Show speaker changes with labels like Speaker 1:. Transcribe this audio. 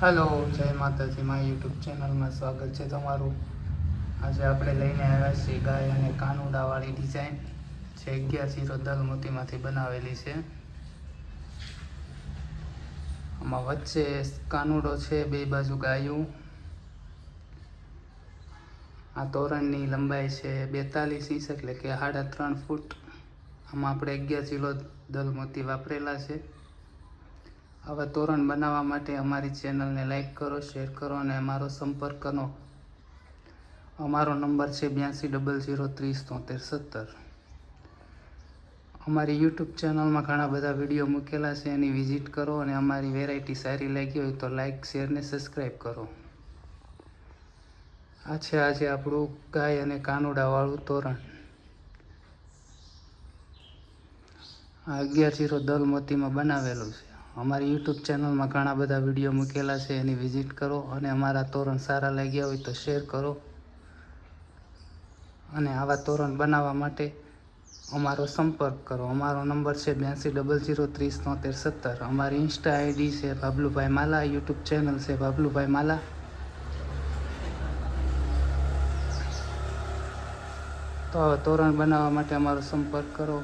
Speaker 1: Hello જય માતાજી, મારી યુટ્યુબ ચેનલમાં સ્વાગત છે તમારું. આજે આપણે લઈને આવ્યા છીએ ગાય અને કાનુડાવાળી ડિઝાઇન જે અગિયાર જીરો દલમોતીમાંથી બનાવેલી છે. આમાં વચ્ચે કાનુડો છે, બે બાજુ ગાયું. આ તોરણની લંબાઈ છે બેતાલીસ ઇંચ, એટલે કે સાડા ત્રણ ફૂટ. આમાં આપણે અગિયાર કિલો દલમોતી વાપરેલા છે. આવા તોરણ બનાવવા માટે અમારી ચેનલને લાઇક કરો, શેર કરો અને અમારો સંપર્ક કરો અમારો નંબર છે બ્યાસી ડબલ ઝીરો ત્રીસ તોતેર સત્તર. અમારી યુટ્યુબ ચેનલમાં ઘણા બધા વીડિયો મૂકેલા છે, એની વિઝિટ કરો અને અમારી વેરાયટી સારી લાગી હોય તો લાઇક શેર ને સબસ્ક્રાઈબ કરો. આ છે આજે આપણું ગાય અને કાનુડાવાળું તોરણ આ અગિયાર જીરો દલ મોતીમાં બનાવેલું છે. અમારી યુટ્યુબ ચેનલમાં ઘણા બધા વીડિયો મૂકેલા છે, એની વિઝિટ કરો અને અમારા તોરણ સારા લાગ્યા હોય તો શેર કરો. અને આવા તોરણ બનાવવા માટે અમારો સંપર્ક કરો. અમારો નંબર છે બ્યાસી ડબલ ઝીરો ત્રીસ તોતેર સત્તર. અમારી ઇન્સ્ટા આઈડી છે બાબલુભાઈ માલા યુટ્યુબ ચેનલ છે બાબલુભાઈ માલા. તો તોરણ બનાવવા માટે અમારો સંપર્ક કરો.